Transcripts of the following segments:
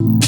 आई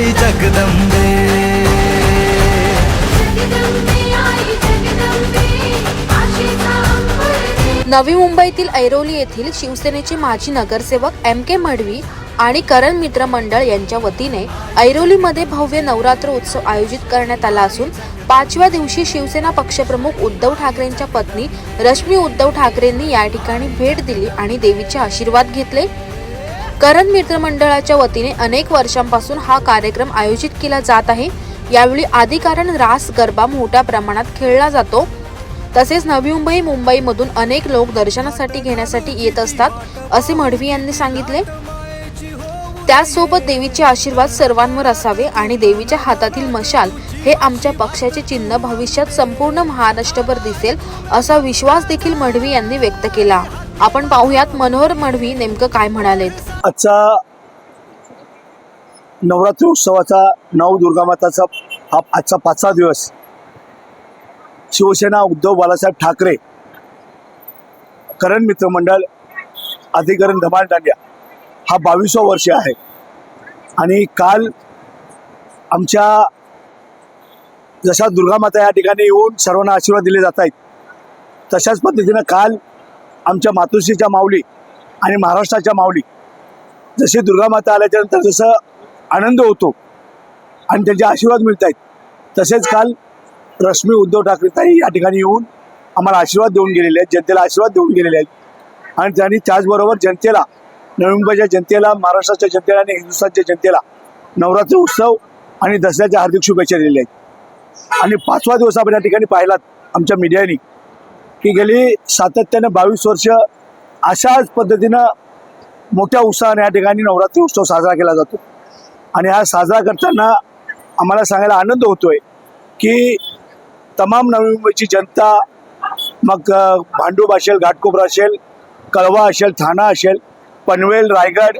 आई जगदंबे. नवी मुंबईतील ऐरोली येथील शिवसेनेचे माजी नगरसेवक एम के मढवी आणि करण मित्र मंडळ यांच्या वतीने ऐरोलीमध्ये भव्य नवरात्र उत्सव आयोजित करण्यात आला असून पाचव्या दिवशी शिवसेना पक्षप्रमुख उद्धव ठाकरेंच्या पत्नी रश्मी उद्धव ठाकरेंनी या ठिकाणी भेट दिली आणि देवीचे आशीर्वाद घेतले. करण मित्र मंडळाच्या वतीने अनेक वर्षांपासून हा कार्यक्रम आयोजित केला जात आहे. यावेळी आदिकारण रास गरबा मोठ्या प्रमाणात खेळला जातो. तसेच नवी मुंबई मुंबईमधून अनेक लोक दर्शनासाठी घेण्यासाठी येत असतात असे मढवी यांनी सांगितले. त्याचसोबत देवीचे आशीर्वाद सर्वांवर असावे आणि देवीच्या हातातील मशाल हे आमच्या पक्षाचे चिन्ह भविष्यात संपूर्ण महाराष्ट्रभर दिसेल असा विश्वास देखील मढवी यांनी व्यक्त केला. आपण पाहूयात मनोहर मडवी नेमकं काय म्हणालेत. आजचा नवरात्र उत्सवाचा नऊ दुर्गामाताचा हा आजचा पाचवा दिवस. शिवसेना उद्धव बाळासाहेब ठाकरे करण मित्रमंडळ अधिकरण धमाल दांड्या हा बावीसवा वर्ष आहे. आणि काल आमच्या जशा दुर्गामाता या ठिकाणी येऊन सर्वांना आशीर्वाद दिले जात आहेत तशाच पद्धतीनं काल आमच्या मातोश्रीच्या माऊली आणि महाराष्ट्राच्या माऊली. जशी दुर्गामाता आल्याच्यानंतर जसं आनंद होतो आणि त्यांचे आशीर्वाद मिळत आहेत तसेच काल रश्मी उद्धव ठाकरे ताई या ठिकाणी येऊन आम्हाला आशीर्वाद देऊन गेलेले आहेत जनतेला आशीर्वाद देऊन गेलेले आहेत. आणि त्यांनी त्याचबरोबर जनतेला नवी मुंबईच्या जनतेला महाराष्ट्राच्या जनतेला आणि हिंदुस्थानच्या जनतेला नवरात्री उत्सव आणि दसऱ्याच्या हार्दिक शुभेच्छा दिलेल्या आहेत. आणि पाचवा दिवस आपण या ठिकाणी पाहिलात आमच्या मीडियानी की गेली सातत्यानं बावीस वर्ष अशाच पद्धतीनं मोठ्या उत्साहाने या ठिकाणी नवरात्री उत्सव साजरा केला जातो. आणि हा साजरा करताना आम्हाला सांगायला आनंद होतोय की तमाम नवी मुंबईची जनता मग भांडूप असेल घाटकोपर असेल कळवा असेल ठाणा असेल पनवेल रायगड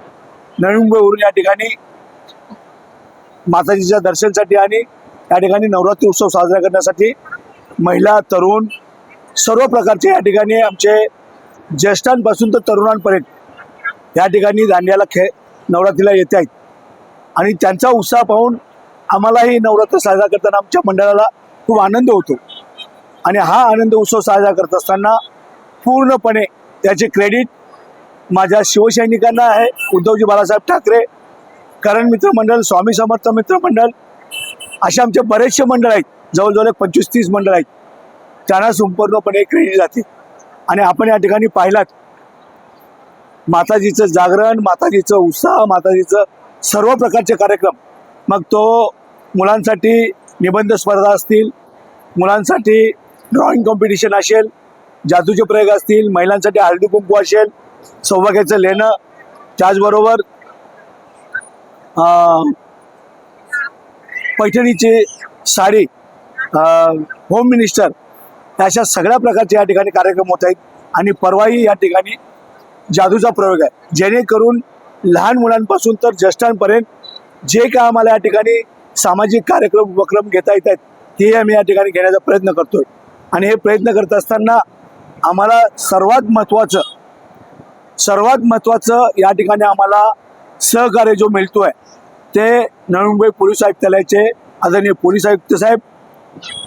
नवी मुंबईवरून या ठिकाणी माताजीच्या दर्शनासाठी आणि या ठिकाणी नवरात्री उत्सव साजरा करण्यासाठी महिला तरुण सर्व प्रकारचे या ठिकाणी आमचे ज्येष्ठांपासून तर तरुणांपर्यंत या ठिकाणी दांड्याला खेळ नवरात्रीला येत आहेत. आणि त्यांचा उत्साह पाहून आम्हालाही नवरात्र साजरा करताना आमच्या मंडळाला खूप आनंद होतो. आणि हा आनंद उत्सव साजरा करत असताना पूर्णपणे त्याचे क्रेडिट माझ्या शिवसैनिकांना आहे उद्धवजी बाळासाहेब ठाकरे करण मित्र मंडळ स्वामी समर्थ मित्र मंडळ असे आमचे बरेचसे मंडळ आहेत. जवळजवळ एक पंचवीस तीस मंडळ आहेत. त्यांना संपूर्णपणे केली जाते. आणि आपण या ठिकाणी पाहिलात माताजीचं जागरण माताजीचं उत्साह माताजीचं सर्व प्रकारचे कार्यक्रम. मग तो मुलांसाठी निबंध स्पर्धा असतील मुलांसाठी ड्रॉइंग कॉम्पिटिशन असेल जादूचे प्रयोग असतील महिलांसाठी हळदी कुंकू असेल सौभाग्याचं लेणं त्याचबरोबर पैठणीची साडी होम मिनिस्टर अशा सगळ्या प्रकारचे या ठिकाणी कार्यक्रम होत आहेत. आणि परवाही या ठिकाणी जादूचा प्रयोग आहे. जेणेकरून लहान मुलांपासून तर ज्येष्ठांपर्यंत जे काय आम्हाला या ठिकाणी सामाजिक कार्यक्रम उपक्रम घेता येत आहेत ते आम्ही या ठिकाणी घेण्याचा प्रयत्न करतोय. आणि हे प्रयत्न करत असताना आम्हाला सर्वात महत्त्वाचं सर्वात महत्त्वाचं या ठिकाणी आम्हाला सहकार्य जो मिळतो आहे ते नवी मुंबई पोलीस आयुक्तालयाचे आदरणीय पोलीस आयुक्त साहेब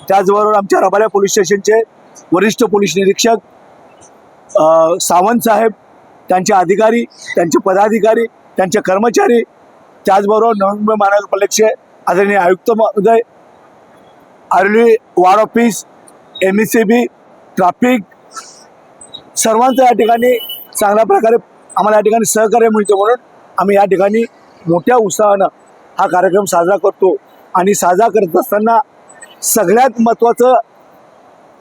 त्याचबरोबर आमच्या रबाल्या पोलीस स्टेशनचे वरिष्ठ पोलीस निरीक्षक सावंत साहेब त्यांचे अधिकारी त्यांचे पदाधिकारी त्यांचे कर्मचारी त्याचबरोबर नवी मुंबई महानगरपालिकेचे आदरणीय आयुक्त महोदय early ward office M E C B traffic सर्वांचं या ठिकाणी चांगल्या प्रकारे आम्हाला या ठिकाणी सहकार्य मिळतं म्हणून आम्ही या ठिकाणी मोठ्या उत्साहानं हा कार्यक्रम साजरा करतो. आणि साजरा करत असताना सगळ्यात महत्त्वाचं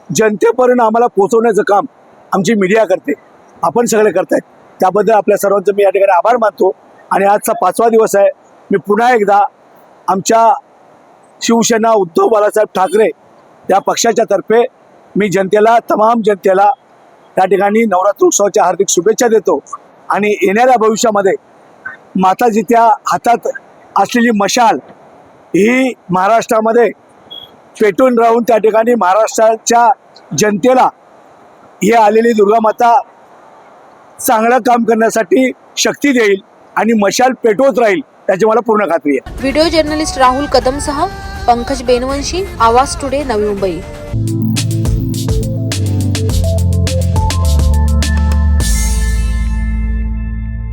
जनतेपर्यंत आम्हाला पोहोचवण्याचं काम आमची मीडिया करते. आपण सगळे करतायत. त्याबद्दल आपल्या सर्वांचं मी या ठिकाणी आभार मानतो. आणि आजचा पाचवा दिवस आहे. मी पुन्हा एकदा आमच्या शिवसेना उद्धव बाळासाहेब ठाकरे या पक्षाच्या तर्फे मी जनतेला तमाम जनतेला त्या ठिकाणी नवरात्र उत्सवाच्या हार्दिक शुभेच्छा देतो. आणि येणाऱ्या भविष्यामध्ये माताजीच्या हातात असलेली मशाल ही महाराष्ट्रामध्ये पेटून राहून त्या ठिकाणी महाराष्ट्राच्या जनतेला ही आलेली दुर्गा माता चांगलं काम करण्यासाठी शक्ती देईल आणि मशाल पेटवत राहील त्याची मला पूर्ण खात्री आहे. व्हिडिओ जर्नलिस्ट राहुल कदमसह पंकज बेनवंशी आवाज टुडे नवी मुंबई.